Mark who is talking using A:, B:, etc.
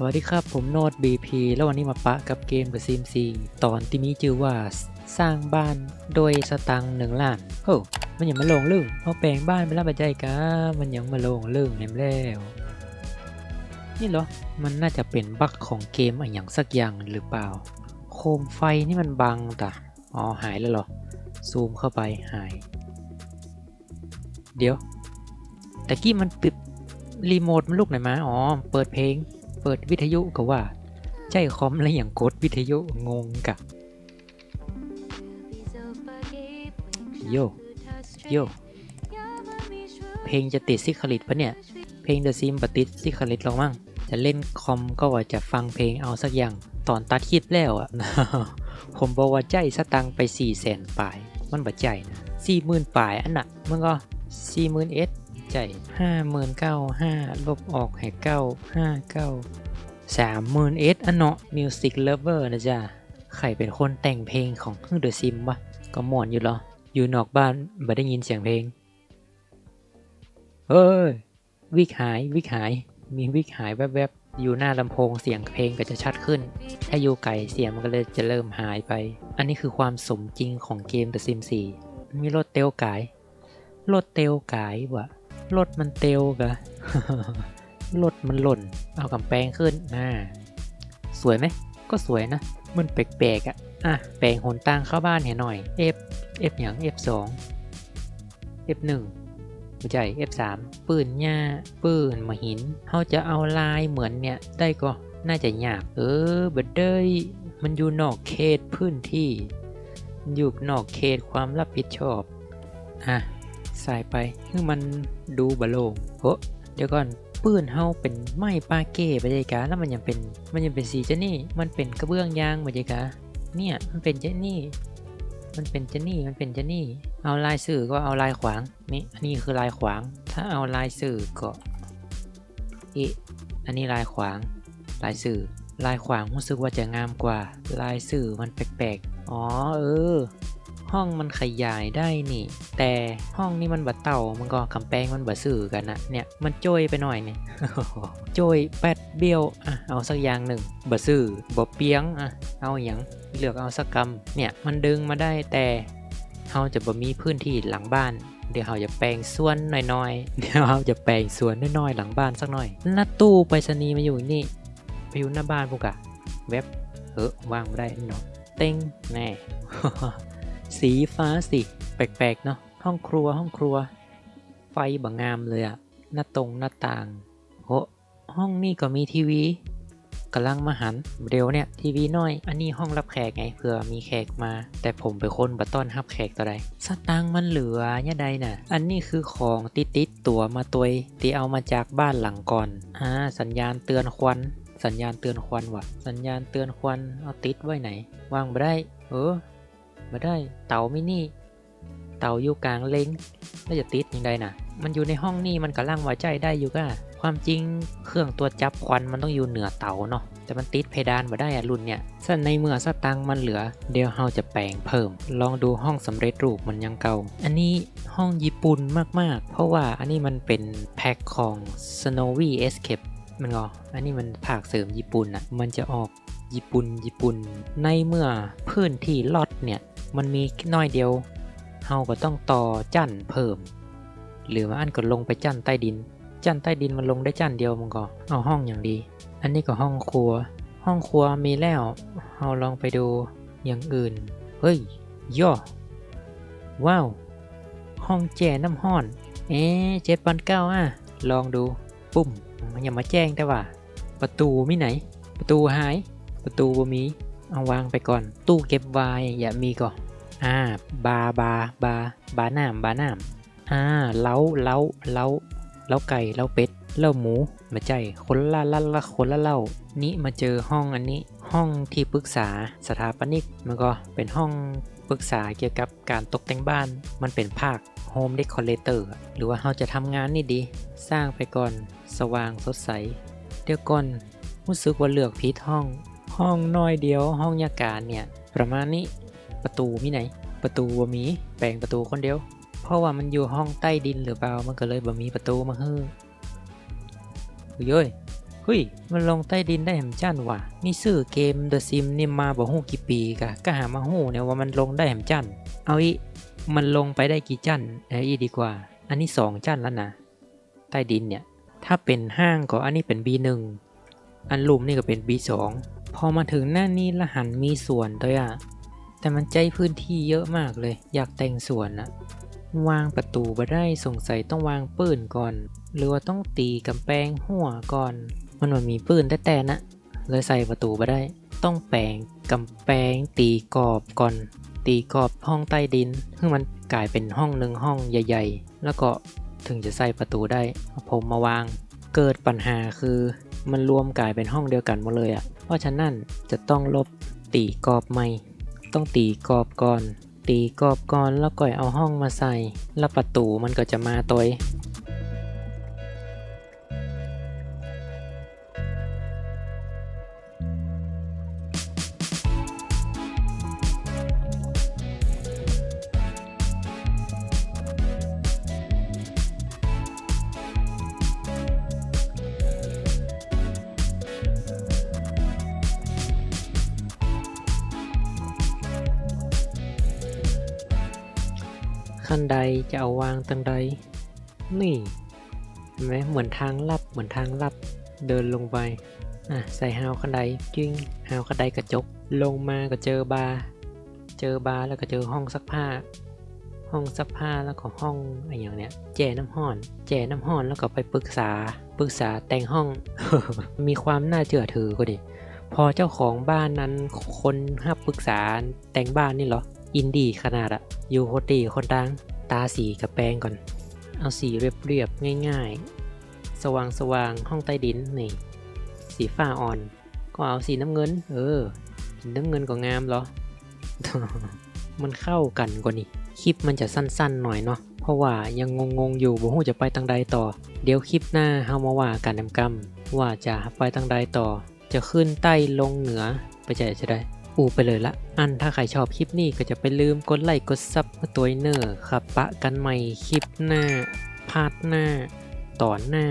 A: สวัสดีครับ ผมโนด BP แล้ววันนี้มาปะกับเกม The Sims 4ตอนที่มีชื่อว่าสร้างบ้านโดยสตังหนึ่งล้านโอ้มันยังมาลงลึ่งเอาแปลงบ้านไปแล้วมาใจกะมันยังมาลงลึ่งเห็นแล้ว นี่เหรอ มันน่าจะเป็นบั๊กของเกมอะไรอย่างสักอย่างหรือเปล่า โคมไฟนี่มันบังตะอ๋อหายแล้วเหรอ ซูมเข้าไปหาย เดี๋ยว แต่กี้มันปิดรีโมทมันลูกไหนมา อ๋อ เปิดเพลง เปิดวิทยุก็ว่า ใจคอมอะไรอย่างกดวิทยุงงกะ โย โย เพลงจะติดซิคลิตปะเนี่ย เพลง The Sim ปติดซิคลิตลงมั่ง จะเล่นคอมก็ว่าจะฟังเพลงเอาสักอย่าง ตอนตัดคลิปแล้วอะผมบอกว่าใจสตังไป4ี่แสนปลาย มันบ่ใจนะสี่หมื่นปลายอันน่ะมันก็สี่หมื่นเอส ใจห้าหมื่นเก้าห้าลบออกให้เก้าห้าเก้าสามหมื่นเอสอันเนาะมิวสิกเลเวอร์นะจ๊ะใครเป็นคนแต่งเพลงของฮึ่งเดอะซิมวะก็ม่วนอยู่หรอ อยู่นอกบ้านบ่ได้ยินเสียงเพลงเฮ้ย วิกหายวิกหาย มีวิกหายแวบๆ อยู่หน้าลำโพงเสียงเพลงก็จะชัดขึ้น ถ้าอยู่ไกลเสียงมันก็เลยจะเริ่มหายไป อันนี้คือความสมจริงของเกม The Sims 4 มีรถเตลกาย รถเตลกายวะ รถมันเตลกะรถมันหล่น เอากำแพงขึ้นน่าสวยไหม ก็สวยนะ มันแปลกๆอะอะ แปลงหนตั้งเข้าบ้านเห็นหน่อย F F อย่าง F2 F1 ไม่ใช่ F3 ปืนหญ้า ปืนมาหินเขาจะเอาลายเหมือนเนี่ย ได้ก็น่าจะยาก เออบัดเดยมันอยู่นอกเขตพื้นที่ อยู่นอกเขตความรับผิดชอบ อะ ใส่ไปคือมันดูบะโลงโอ้เดี๋ยวก่อนปืนเฮาเป็นไม้ปาเก้ไปเลยกาแล้วมันยังเป็นมันยังเป็นสีเจนี่ มันเป็นกระเบื้องยางไปเลยกาเนี่ยมันเป็นเจนี่ มันเป็นเจนี่มันเป็นเจนี่ เอาลายสื่อก็เอาลายขวางนี่อันนี้คือลายขวาง ถ้าเอาลายสื่อก็อีอันนี้ลายขวาง ลายสื่อ ลายขวางรู้สึกว่าจะงามกว่า ลายสื่อมันแปลกๆอ๋อเออ ห้องมันขยายได้นี่ แต่ห้องนี้มันบะเต่ามันก็กำแพงมันบะสื่อกันนะเนี่ยมันโจยไปหน่อยนี่โจยแปดเบี้ยวอะเอาสักอย่างหนึ่งบะสื่อบะเปียงอะเอาอย่างเลือกเอาสักกำเนี่ยมันดึงมาได้แต่เราจะบ่มีพื้นที่หลังบ้านเดี๋ยวเราจะแปลงส่วนน้อยๆ เดี๋ยวเราจะแปลงส่วนน้อยๆ หลังบ้านสักหน่อยหน้าตู้ไปรษณีย์มาอยู่นี่ไปอยู่หน้าบ้านพวกอะเว็บเออว่างไม่ได้เนาะเต็งแน่ สีฟ้าสิ แปลกๆ เนาะห้องครัวห้องครัว ไฟบางงามเลยอะหน้าตรงหน้าต่างโอห้องนี้ก็มีทีวีกำลังมาหันเร็วเนี่ยทีวีน้อย อันนี้ห้องรับแขกไงเผื่อมีแขกมา แต่ผมเป็นคนบัต้อนรับแขกตัวใดสตางค์มันเหลือเนี่ยใดน่ะ อันนี้คือของติดติดตัวมาตัวที่เอามาจากบ้านหลังก่อนอ่าสัญญาณเตือนควัน สัญญาณเตือนควันวะสัญญาณเตือนควันเอาติดไว้ไหนวางไม่ได้ เออ มาได้เต่ามินี่ เต่าอยู่กลางเลงแล้วจะติดยังไงน่ะมันอยู่ในห้องนี่มันกำลังไว้ใจได้อยู่ก็ความจริงเครื่องตัวจับควันมันต้องอยู่เหนือเต่าเนาะแต่มันติดเพดานมาได้อะรุ่นเนี่ยส่วนในเมื่อสตังค์มันเหลือ เดี๋ยวเราจะแปลงเพิ่ม ลองดูห้องสำเร็จรูปมันยังเก่า อันนี้ห้องญี่ปุ่นมากๆ เพราะว่าอันนี้มันเป็นแพ็คของ Snowy Escape มันก็อันนี้มันภาคเสริมญี่ปุ่นอะมันจะออกญี่ปุ่นญี่ปุ่น ในเมื่อพื้นที่ลอดเนี่ย มันมีน้อยเดียวเฮาก็ต้องต่อจั่นเพิ่ม หรือว่าอันก็ลงไปจั่นใต้ดิน จั่นใต้ดินมันลงได้จั่นเดียวมันก็เอาห้องอย่างดี อันนี้ก็ห้องครัว ห้องครัวมีแล้วเฮาลองไปดูอย่างอื่น เฮ้ยย่อว้าว ห้องแจ่น้ำห้อน เอ๊เจ็ดปันเก้าอะ ลองดู ปุ่ม มันยังมาแจ้งแต่ว่า ประตูมีไหน ประตูหาย ประตูบ่มี เอาวางไปก่อน ตู้เก็บไวน์อย่ามีก่อนอ่า บาบาบาบาน้ำบาน้ำอ่า เล้าเล้าเล้าเล้าไก่เล้าเป็ดเล้าหมูมาใจคนละละละคนละเล่านี่มาเจอห้องอันนี้ ห้องที่ปรึกษาสถาปนิกมันก็เป็นห้องปรึกษาเกี่ยวกับการตกแต่งบ้าน มันเป็นภาค Home Decorator อะหรือว่าเราจะทำงานนี่ดี สร้างไปก่อนสว่างสดใส เดี๋ยวก่อนรู้สึกว่าเลือกผิดห้อง ห้องน้อยเดียว ห้องยาการเนี่ย ประมาณนี้ประตูมีไหน ประตูบ่มีแปลงประตูคนเดียว เพราะว่ามันอยู่ห้องใต้ดินหรือเปล่ามันก็เลยบ่มีประตูมาเฮ้อเฮ้ยเฮ้ยมันลงใต้ดินได้แหมจันว่ะมีซื้อเกม The Sim นี่มาบ่ฮู้กี่ปีกะก็หามาฮู้เนี่ยว่ามันลงได้แหมจันเอาอีมันลงไปได้กี่จันเอาอีดีกว่า อันนี้สองจันแล้วนะใต้ดินเนี่ยถ้าเป็นห้างก็อันนี้เป็น B1 อันลุมนี่ก็เป็น B2 พอมาถึงหน้านี้ละหันมีสวนด้วยอะแต่มันใจพื้นที่เยอะมากเลย อยากแต่งสวนอะวางประตูมาได้สงสัยต้องวางปืนก่อน หรือว่าต้องตีกำแพงหัวก่อน มันว่ามีปืนแต่แต่นะเลยใส่ประตูมาได้ ต้องแปลงกำแพงตีกรอบก่อน ตีกรอบห้องใต้ดินให้มันกลายเป็นห้องหนึ่งห้องใหญ่ ๆ แล้วก็ถึงจะใส่ประตูได้ผมมาวาง เกิดปัญหาคือมันรวมกลายเป็นห้องเดียวกันหมดเลยอะ เพราะฉะนั้นจะต้องลบตีกรอบใหม่ ต้องตีกรอบก่อน ตีกรอบก่อนแล้วก่อยเอาห้องมาใส่ แล้วประตูมันก็จะมาตัว ขั้นใดจะเอาวางตังใด นี่เห็นไหมเหมือนทางลับเหมือนทางลับเดินลงไปอะใส่ฮาวขั้นใดจึงฮาวขั้นใดกระจกลงมาก็เจอบาร์เจอบาร์แล้วก็เจอห้องซักผ้า ห้องซักผ้าแล้วก็ห้องอะไรอย่างเนี้ยแจน้ำห้อน แจน้ำห้อนแล้วก็ไปปรึกษาปรึกษาแต่งห้อง มีความน่าเชื่อถือก็ดิพอเจ้าของบ้านนั้นคนห้าปรึกษาแต่งบ้านนี่เหรอ อินดี้ขนาดอะอยู่โคตรีคนดัง ตาสีกับแปรงก่อน เอาสีเรียบๆง่ายๆ สว่างๆห้องใต้ดินนี่ สีฟ้าอ่อน ก็เอาสีน้ำเงิน เออสีน้ำเงินก็งามเหรอ มันเข้ากันกว่านี่คลิปมันจะสั้นๆหน่อยเนาะ เพราะว่ายังงงๆอยู่บ่ฮู้จะไปทางใดต่อ เดี๋ยวคลิปหน้าเฮามาว่ากันนำกำว่าจะไปทางใดต่อ จะขึ้นใต้ลงเหนือไปจะจะได้ ปูไปเลยละ อันถ้าใครชอบคลิปนี้ก็จะไปลืมกดไลค์กดซับตัวเนอร์ครับปะกันใหม่คลิปหน้าพาร์ทหน้าตอนหน้า